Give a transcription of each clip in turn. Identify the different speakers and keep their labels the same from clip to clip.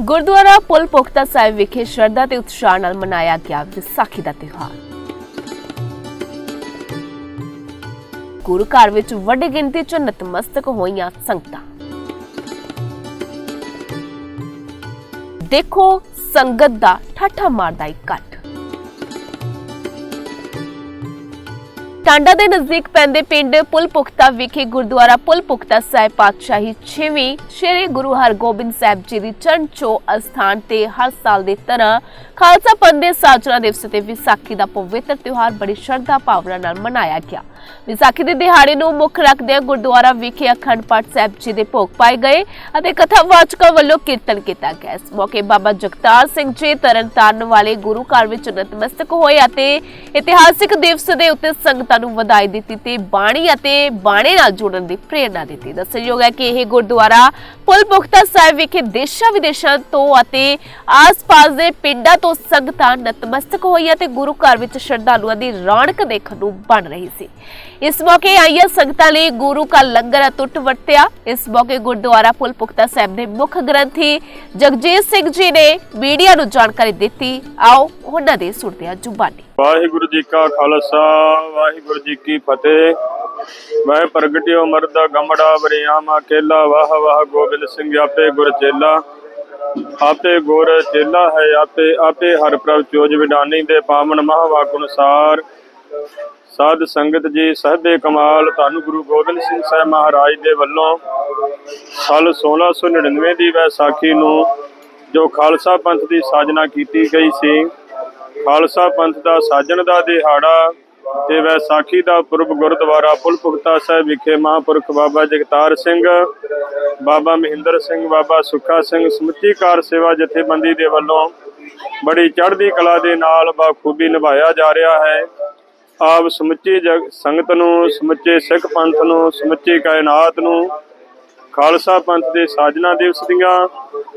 Speaker 1: ਗੁਰਦੁਆਰਾ ਪੁਲ ਪੁਖਤਾ ਸਾਹਿਬ ਵਿਖੇ ਸ਼ਰਧਾ ਤੇ ਉਤਸ਼ਾਹ ਨਾਲ ਮਨਾਇਆ ਗਿਆ ਵਿਸਾਖੀ ਦਾ ਤਿਉਹਾਰ। ਗੁਰੂ ਘਰ ਵਿੱਚ ਵੱਡੀ ਗਿਣਤੀ 'ਚ ਨਤਮਸਤਕ ਹੋਈਆਂ ਸੰਗਤਾਂ। ਦੇਖੋ ਸੰਗਤ ਦਾ ਠਾਠਾ ਮਾਰਦਾ ਇਕੱਠ। ਟਾਂਡਾ ਦੇ ਨਜ਼ਦੀਕ ਪੈਂਦੇ ਪਿੰਡ ਪੁਲ ਪੁਖਤਾ ਵਿਖੇ ਗੁਰਦੁਆਰਾ ਪੁਲ ਸਾਹਿਬ ਪਾਤਸ਼ਾਹੀ 6ਵੀਂ ਸ਼੍ਰੀ ਗੁਰੂ ਹਰਗੋਬਿੰਦ ਸਾਹਿਬ ਜੀ ਦੀ ਚਰਨ ਚੋ ਅਸਥਾਨ ਤੇ ਹਰ ਸਾਲ ਦੀ ਤਰ੍ਹਾਂ ਖਾਲਸਾ ਪੰਥ ਦੇ ਸਾਜਣਾ ਦਿਵਸ ਤੇ ਵਿਸਾਖੀ ਦਾ ਪਵਿੱਤਰ ਤਿਉਹਾਰ ਬੜੀ ਸ਼ਰਧਾ ਭਾਵਨਾ ਨਾਲ ਮਨਾਇਆ ਗਿਆ। ਵਿਸਾਖੀ ਦੇ ਦਿਹਾੜੇ ਨੂੰ ਮੁੱਖ ਰੱਖਦਿਆਂ ਗੁਰਦੁਆਰਾ ਵਿਖੇ ਅਖੰਡ ਪਾਠ ਸਾਹਿਬ ਜੀ ਦੇ ਭੋਗ ਪਾਏ ਗਏ ਅਤੇ ਕਥਾ ਵਾਚਕਾਂ ਵੱਲੋਂ ਕੀਰਤਨ ਕੀਤਾ ਗਿਆ। ਇਸ ਮੌਕੇ ਬਾਬਾ ਜਗਤਾਰ ਸਿੰਘ ਜੀ ਤਰਨਤਾਰਨ ਵਾਲੇ ਗੁਰੂ ਘਰ ਵਿੱਚ ਨਤਮਸਤਕ ਹੋਏ ਅਤੇ ਇਤਿਹਾਸਿਕ ਦਿਵਸ ਦੇ ਉੱਤੇ ਸੰਗਤਾਂ ਨੂੰ ਵਧਾਈ ਦਿੱਤੀ ਤੇ ਬਾਣੀ ਅਤੇ ਬਾਣੇ ਨਾਲ ਜੁੜਨ ਦੀ ਪ੍ਰੇਰਣਾ ਦਿੱਤੀ। ਦੱਸਯੋਗ ਹੈ ਕਿ ਇਹ ਗੁਰਦੁਆਰਾ ਪੁਲ ਪੁਖਤਾ ਸਾਹਿਬ ਵਿਖੇ ਦੇਸ਼ਾਂ ਵਿਦੇਸ਼ਾਂ ਤੋਂ ਅਤੇ ਆਸ-ਪਾਸ ਦੇ ਪਿੰਡਾਂ ਤੋਂ ਸੰਗਤਾਂ ਨਤਮਸਤਕ ਹੋਈਆਂ ਤੇ ਗੁਰੂ ਘਰ ਵਿੱਚ ਸ਼ਰਧਾਲੂਆਂ ਦੀ ਰੌਣਕ ਦੇਖਣ ਨੂੰ ਬਣ ਰਹੀ ਸੀ। ਇਸ ਮੌਕੇ ਆਈਆਂ ਸੰਗਤਾਂ ਲਈ ਗੁਰੂ ਕਾ ਲੰਗਰ ਅਟੁੱਟ ਵਰਤਿਆ। ਇਸ ਮੌਕੇ ਗੁਰਦੁਆਰਾ ਪੁਲ ਪੁਖਤਾ ਸਾਹਿਬ ਦੇ ਮੁੱਖ ਗ੍ਰੰਥੀ ਜਗਜੀਤ ਸਿੰਘ ਜੀ ਨੇ ਮੀਡੀਆ ਨੂੰ ਜਾਣਕਾਰੀ ਦਿੱਤੀ। ਆਓ, ਉਹਨਾਂ ਦੇ ਸੁਣਦੇ ਹਾਂ ਜ਼ੁਬਾਨੀ।
Speaker 2: ਵਾਹਿਗੁਰੂ ਜੀ ਕਾ ਖਾਲਸਾ, ਵਾਹਿਗੁਰੂ ਜੀ ਕੀ ਫਤਿਹ। ਮੈਂ ਪ੍ਰਗਟਿਓ ਮਰਦਾ ਗਮੜਾ ਬਰਿਆਮਾ ਕੇਲਾ, ਵਾਹ ਵਾਹ ਗੋਬਿੰਦ ਸਿੰਘ ਆਪੇ ਗੁਰ ਚੇਲਾ। ਆਪੇ ਗੁਰ ਚੇਲਾ ਹੈ, ਆਪੇ ਆਪੇ ਹਰ ਪ੍ਰਭ ਚੋਜ ਵਿਡਾਨੀ ਦੇ ਪਾਵਨ ਮਹਾਵਾਕ ਅਨੁਸਾਰ ਸਾਧ ਸੰਗਤ ਜੀ ਸਹਬੇ ਕਮਾਲ, ਧੰਨ ਗੁਰੂ ਗੋਬਿੰਦ ਸਿੰਘ ਸਾਹਿਬ ਮਹਾਰਾਜ ਦੇ ਵੱਲੋਂ ਸਾਲ 1699 ਦੀ ਵੈਸਾਖੀ ਨੂੰ ਜੋ ਖਾਲਸਾ ਪੰਥ ਦੀ ਸਾਜਨਾ ਕੀਤੀ ਗਈ ਸੀ ਖਾਲਸਾ ਪੰਥ ਦਾ ਸਾਜਣ ਦਾ ਦਿਹਾੜਾ ਤੇ ਵੈਸਾਖੀ ਦਾ ਪੁਰਬ ਗੁਰਦੁਆਰਾ ਪੁਲ ਪੁਖਤਾ ਸਾਹਿਬ ਵਿਖੇ ਮਹਾਂਪੁਰਖ ਬਾਬਾ ਜਗਤਾਰ ਸਿੰਘ, ਬਾਬਾ ਮਹਿੰਦਰ ਸਿੰਘ, ਬਾਬਾ ਸੁੱਖਾ ਸਿੰਘ ਸਮੁੱਚੀ ਕਾਰ ਸੇਵਾ ਜਥੇਬੰਦੀ ਦੇ ਵੱਲੋਂ ਬੜੀ ਚੜ੍ਹਦੀ ਕਲਾ ਦੇ ਨਾਲ ਬਾਖੂਬੀ ਨਿਭਾਇਆ ਜਾ ਰਿਹਾ ਹੈ। ਆਪ ਸਮੁੱਚੀ ਜਗ ਸੰਗਤ ਨੂੰ, ਸਮੁੱਚੇ ਸਿੱਖ ਪੰਥ ਨੂੰ, ਸਮੁੱਚੀ ਕਾਇਨਾਤ ਨੂੰ ਖਾਲਸਾ ਪੰਥ ਦੇ ਸਾਜਨਾ ਦਿਵਸ ਦੀਆਂ,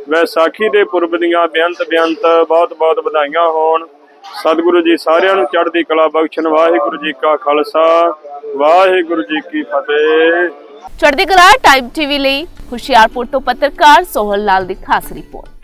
Speaker 2: ਵੈਸਾਖੀ ਦੇ ਪੁਰਬ ਦੀਆਂ ਬੇਅੰਤ ਬੇਅੰਤ ਬਹੁਤ ਬਹੁਤ ਵਧਾਈਆਂ ਹੋਣ। ਸਤਿਗੁਰੂ ਜੀ ਸਾਰਿਆਂ ਨੂੰ ਚੜ੍ਹਦੀ ਕਲਾ ਬਖਸ਼ਣ, ਵਾਹਿਗੁਰੂ ਜੀ ਕਾ ਖਾਲਸਾ, ਵਾਹਿਗੁਰੂ ਜੀ ਕੀ ਫਤਿਹ।
Speaker 1: ਚੜ੍ਹਦੀ ਕਲਾ ਟਾਈਮ ਟੀਵੀ ਲਈ ਹੁਸ਼ਿਆਰਪੁਰ ਤੋਂ ਪੱਤਰਕਾਰ ਸੋਹਲ ਲਾਲ ਦੀ ਖਾਸ ਰਿਪੋਰਟ।